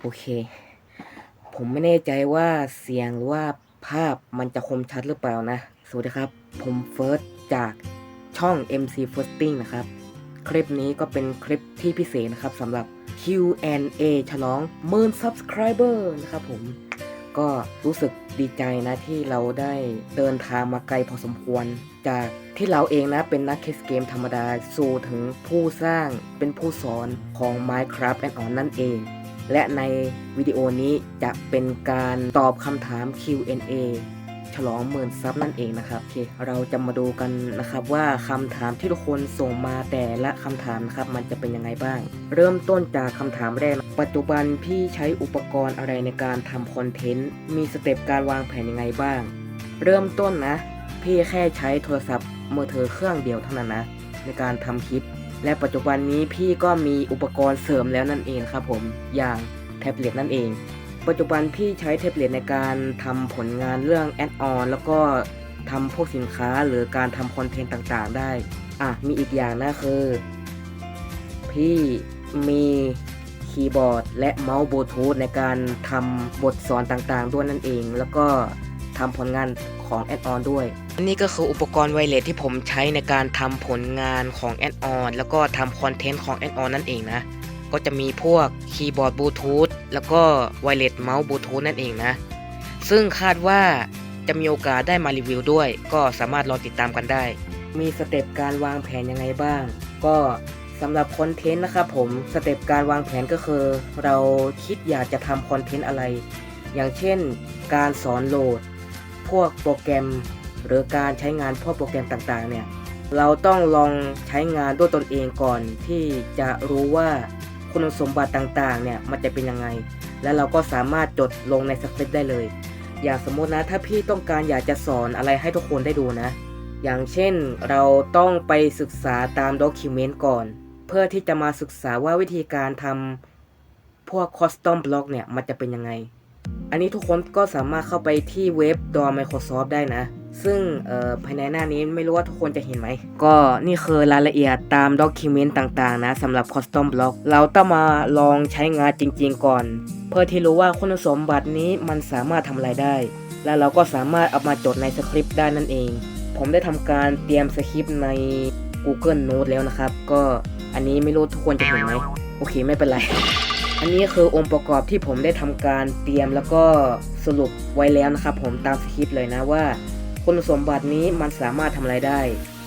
โอเค ผมไม่แน่ใจว่าเสียงหรือว่าภาพมันจะคมชัดหรือเปล่านะ สวัสดีครับ ผมเฟิร์สจากช่อง MC Firsting นะครับ คลิปนี้ก็เป็นคลิปที่พิเศษนะครับสำหรับ Q&A ฉลองหมื่น subscriber นะครับผม ก็รู้สึกดีใจนะที่เราได้เดินทางมาไกลพอสมควร จากที่เราเองนะเป็นนักเคสเกมธรรมดาสู่ถึงผู้สร้างเป็นผู้สอนของ Minecraft and on นั่นเอง และในวิดีโอนี้จะเป็นการตอบคำถาม Q&A ฉลองหมื่นซับนั่นเองนะครับโอเคเราจะมาดูกันนะครับว่าคำถามที่ทุกคนส่งมาแต่ละคำถามนะครับมันจะเป็นยังไงบ้าง เริ่มต้นจากคำถามแรก ปัจจุบันพี่ใช้อุปกรณ์อะไรในการทำคอนเทนต์มีสเต็ปการวางแผนยังไงบ้าง เริ่มต้นนะ พี่แค่ใช้โทรศัพท์มือถือเครื่องเดียวเท่านั้นนะในการทำคลิป และปัจจุบันนี้พี่ก็มีอุปกรณ์เสริมแล้วนั่นเองครับผมอย่างแท็บเล็ตนั่นเอง ปัจจุบันพี่ใช้แท็บเล็ตในการทำผลงานเรื่องแอดออนแล้วก็ทำพวกสินค้าหรือการทำคอนเทนต์ต่างๆ ได้ อะ มีอีกอย่างนะคือ พี่มีคีย์บอร์ดและเมาส์บลูทูธในการทำบทสอนต่างๆ ด้วยนั่นเอง แล้วก็ทำผลงานของแอดออนด้วย อันนี้ก็คืออุปกรณ์ไวเลสที่ผมใช้ในการทำผลงานของแอดออนแล้วก็ทำคอนเทนต์ของแอดออนนั่นเองนะ ก็จะมีพวกคีย์บอร์ดบลูทูธแล้วก็ไวเลสเมาส์บลูทูธนั่นเองนะ ซึ่งคาดว่าจะมีโอกาสได้มารีวิวด้วย ก็สามารถรอติดตามกันได้ มีสเต็ปการวางแผนยังไงบ้าง ก็สำหรับคอนเทนต์นะครับผมสเต็ปการวางแผนก็คือ เราคิดอยากจะทำคอนเทนต์อะไร อย่างเช่น การสอนโหลด พวกโปรแกรม หรือการใช้งานพวกโปรแกรมต่างๆเนี่ยเราต้องลองใช้งานด้วยตนเองก่อนที่จะรู้ว่า คุณสมบัติต่างๆ เนี่ยมันจะเป็นยังไง และเราก็สามารถจดลงในสคริปต์ได้เลย อย่างสมมตินะถ้าพี่ต้องการอยากจะสอนอะไรให้ทุกคนได้ดูนะ อย่างเช่นเราต้องไปศึกษาตามด็อกิเมนต์ก่อน เพื่อที่จะมาศึกษาว่าวิธีการทำพวกคอสตอมบล็อกเนี่ยมันจะเป็นยังไง อันนี้ทุกคนก็สามารถเข้าไปที่เว็บดอ Microsoft ได้นะ ซึ่งภายในหน้านี้ไม่รู้ว่าทุกคนจะเห็นไหม ก็นี่คือรายละเอียดตามด็อกิเมนต์ต่างๆนะสำหรับคอสตอมบล็อกเราต้องมาลองใช้งานจริง ๆ ก่อน เพื่อที่รู้ว่าคุณสมบัตินี้มันสามารถทำอะไรได้ และเราก็สามารถเอามาจดในสคริปต์ได้นั่นเอง ผมได้ทำการเตรียมสคริปต์ใน Google Note แล้วนะครับ ก็อันนี้ไม่รู้ทุกคนจะเห็นไหมโอเคไม่เป็นไร อันนี้คือองค์ประกอบที่ผมได้ทำการเตรียมแล้วก็สรุปไว้แล้วนะครับผมตามสคริปต์เลยนะว่า คุณสมบัตินี้มันสามารถทำอะไรได้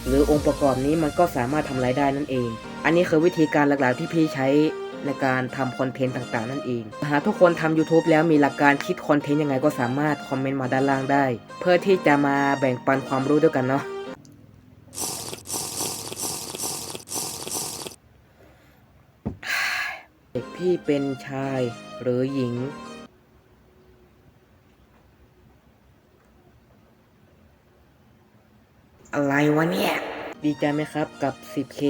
หรือองค์ประกอบนี้มันก็สามารถทำอะไรได้นั่นเอง อันนี้คือวิธีการหลักๆที่พี่ใช้ในการทำคอนเทนต์ต่างๆ นั่นเอง หากทุกคนทำ YouTube แล้วมีหลักการคิดคอนเทนต์ยังไงก็สามารถคอมเมนต์มาด้านล่างได้ เพื่อที่จะมาแบ่งปันความรู้ด้วยกันเนาะเด็กพี่เป็นชายหรือหญิง อะไรวะเนี่ย ดีใจไหมครับกับ 10K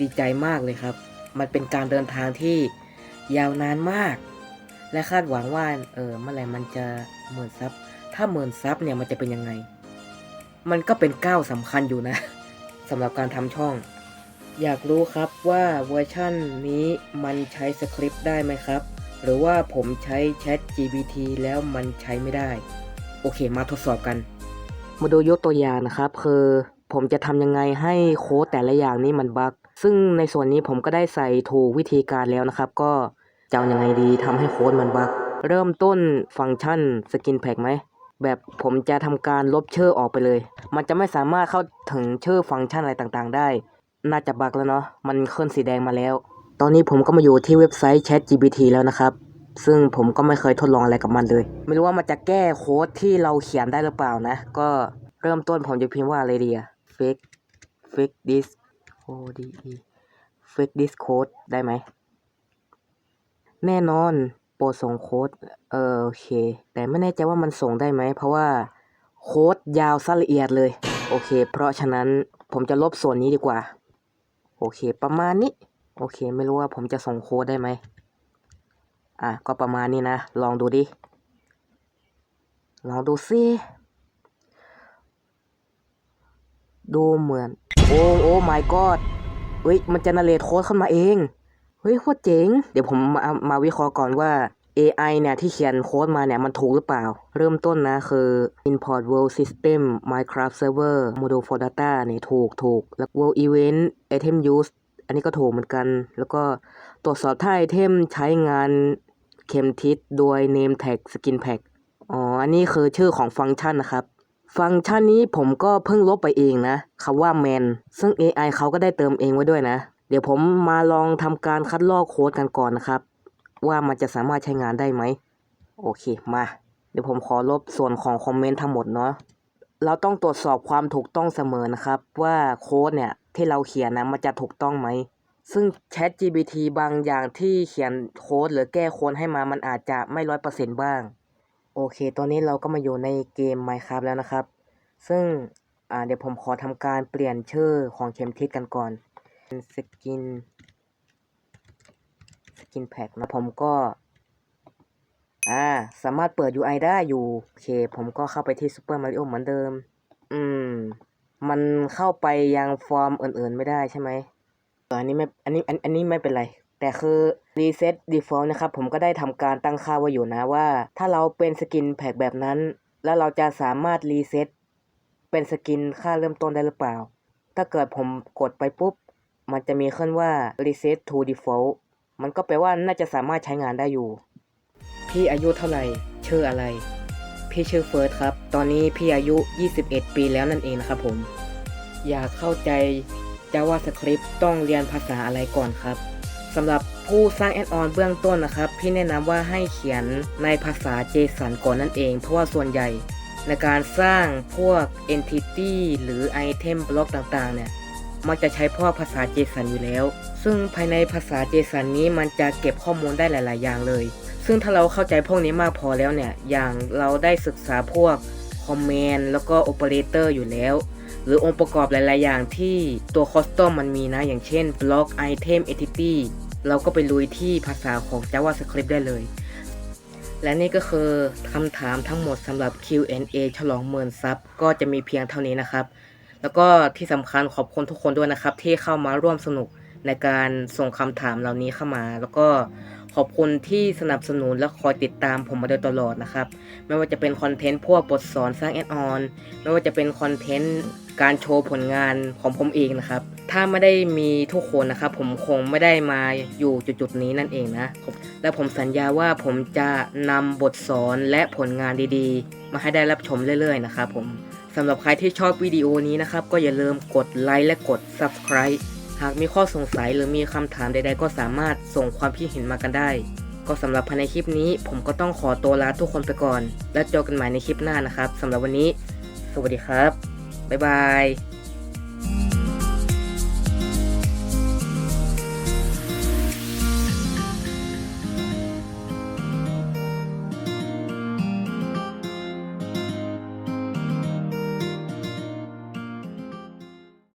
ดีใจมากเลยครับ มันเป็นการเดินทางที่ยาวนานมาก และคาดหวังว่าเออเมื่อไหร่มันจะหมื่นซับ ถ้าหมื่นซับเนี่ยมันจะเป็นยังไง มันก็เป็นก้าวสำคัญอยู่นะสำหรับการทำช่อง อยากรู้ครับว่าเวอร์ชั่นนี้มันใช้สคริปต์ได้ไหมครับ หรือว่าผมใช้ Chat GPT แล้วมันใช้ไม่ได้ โอเคมาทดสอบกัน มาดูยกตัวอย่างนะครับ คือผมจะทำยังไงให้โค้ดแต่ละอย่างนี้มันบั๊กซึ่งในส่วนนี้ผมก็ได้ใส่ถูกวิธีการแล้วนะครับ ก็จะเอายังไงดีทำให้โค้ดมันบั๊กเริ่มต้นฟังก์ชันสกินแพ็กไหมแบบผมจะทำการลบชื่อออกไปเลย มันจะไม่สามารถเข้าถึงชื่อฟังก์ชันอะไรต่างๆ ได้ น่าจะบั๊กแล้วเนาะมันขึ้นสีแดงมาแล้ว ตอนนี้ผมก็มาอยู่ที่เว็บไซต์ ChatGPT แล้วนะครับ ซึ่งผมก็ไม่เคยทดลองอะไรกับมันเลย ไม่รู้ว่ามันจะแก้โค้ดที่เราเขียนได้หรือเปล่านะ ก็เริ่มต้นผมจะพิมพ์ว่าอะไรดีอะ fake fake this o d e fake this code ได้ไหม แน่นอนโปรดส่งโค้ด เออโอเค แต่ไม่แน่ใจว่ามันส่งได้ไหม เพราะว่าโค้ดยาวซะละเอียดเลย โอเค เพราะฉะนั้นผมจะลบส่วนนี้ดีกว่า โอเค ประมาณนี้ โอเค ไม่รู้ว่าผมจะส่งโค้ดได้ไหม อะก็ประมาณนี้นะ ลองดูดิ ลองดูสิดูเหมือน โอ้โอ้ my god เฮ้ย มันจะนาเรตโค้ดขึ้นมาเอง เฮ้ยโคตรเจ๋ง เดี๋ยวผมมามาวิเคราะห์ก่อนว่า AI เนี่ยที่เขียนโค้ดมาเนี่ยมันถูกหรือเปล่า เริ่มต้นนะคือ import world system minecraft server model for data เนี่ยถูกถูก แล้ว world event item use อันนี้ก็ถูกเหมือนกัน แล้วก็ตรวจสอบถ้าไอเทมใช้งาน เข็มทิศโดย name tag skin pack อ๋อ อันนี้คือชื่อของฟังก์ชันนะครับ ฟังก์ชันนี้ผมก็เพิ่งลบไปเองนะคำว่า man ซึ่ง AI เขาก็ได้เติมเองไว้ด้วยนะ เดี๋ยวผมมาลองทำการคัดลอกโค้ดกันก่อนนะครับ ว่ามันจะสามารถใช้งานได้ไหม โอเค มา เดี๋ยวผมขอลบส่วนของคอมเมนต์ทั้งหมดเนาะ เราต้องตรวจสอบความถูกต้องเสมอนะครับ ว่าโค้ดเนี่ยที่เราเขียนนะมันจะถูกต้องไหม ซึ่ง Chat GPT บางอย่างที่เขียนโค้ดหรือแก้โค้ดให้มามันอาจจะไม่ร้อยเปอร์เซ็นต์บ้าง โอเค ตอนนี้เราก็มาอยู่ในเกม Minecraft แล้วนะครับ ซึ่งเดี๋ยวผมขอทำการเปลี่ยนชื่อของเข็มทิศกันก่อนเป็นสกินสกินแพ็กนะผมก็ อ่า สามารถเปิด UI ได้อยู่ โอเค ผมก็เข้าไปที่ Super Mario เหมือนเดิม อืม มันเข้าไปยังฟอร์มอื่นๆไม่ได้ใช่ไหม อันนี้ไม่อันนี้อันอันนี้ไม่เป็นไร แต่คือ Reset Default นะครับ ผมก็ได้ทำการตั้งค่าไว้อยู่นะว่า ถ้าเราเป็นสกินแพ็กแบบนั้น แล้วเราจะสามารถรีเซ็ตเป็นสกินค่าเริ่มต้นได้หรือเปล่า ถ้าเกิดผมกดไปปุ๊บ มันจะมีขึ้นว่า reset to default มันก็แปลว่าน่าจะสามารถใช้งานได้อยู่ พี่อายุเท่าไหร่ ชื่ออะไร พี่ชื่อเฟิร์สครับ ตอนนี้พี่อายุ 21 ปีแล้วนั่นเองนะครับผม อยากเข้าใจ JavaScript ต้องเรียนภาษาอะไรก่อนครับสำหรับผู้สร้างแอดออนเบื้องต้นนะครับ พี่แนะนำว่าให้เขียนในภาษา JSON ก่อนนั่นเอง เพราะว่าส่วนใหญ่ ในการสร้างพวก entity หรือ item block ต่างๆ เนี่ย มักจะใช้พวกภาษา JSON อยู่แล้ว ซึ่งภายในภาษา JSON นี้มันจะเก็บข้อมูลได้หลาย ๆ อย่างเลย ซึ่งถ้าเราเข้าใจพวกนี้มากพอแล้วเนี่ย อย่างเราได้ศึกษาพวก command แล้วก็ operator อยู่แล้ว หรือองค์ประกอบหลาย ๆ อย่างที่ตัว custom มันมีนะ อย่างเช่น block item entity เราก็ไปลุยที่ภาษาของ JavaScript ได้เลย และนี่ก็คือคำถามทั้งหมดสำหรับ Q&A ฉลองหมื่นซับก็จะมีเพียงเท่านี้นะครับ แล้วก็ที่สำคัญขอบคุณทุกคนด้วยนะครับ ที่เข้ามาร่วมสนุกในการส่งคำถามเหล่านี้เข้ามา แล้วก็ ขอบคุณที่สนับสนุนและคอยติดตามผมมาโดยตลอดนะครับ ไม่ว่าจะเป็นคอนเทนต์พวกบทสอนสร้างแอดออน ไม่ว่าจะเป็นคอนเทนต์การโชว์ผลงานของผมเองนะครับ ถ้าไม่ได้มีทุกคนนะครับ ผมคงไม่ได้มาอยู่จุดๆนี้นั่นเองนะ และผมสัญญาว่าผมจะนำบทสอนและผลงานดีๆ มาให้ได้รับชมเรื่อยๆนะครับผมสำหรับใครที่ชอบวิดีโอนี้นะครับ ก็อย่าลืมกดไลค์และกด Subscribe หากมีข้อสงสัยหรือมีคำถามใด ๆ ก็สามารถส่งความคิดเห็นมากันได้ ก็สำหรับภายในคลิปนี้ ผมก็ต้องขอตัวลาทุกคนไปก่อน แล้วเจอกันใหม่ในคลิปหน้านะครับสำหรับวันนี้ สวัสดีครับ บ๊ายบาย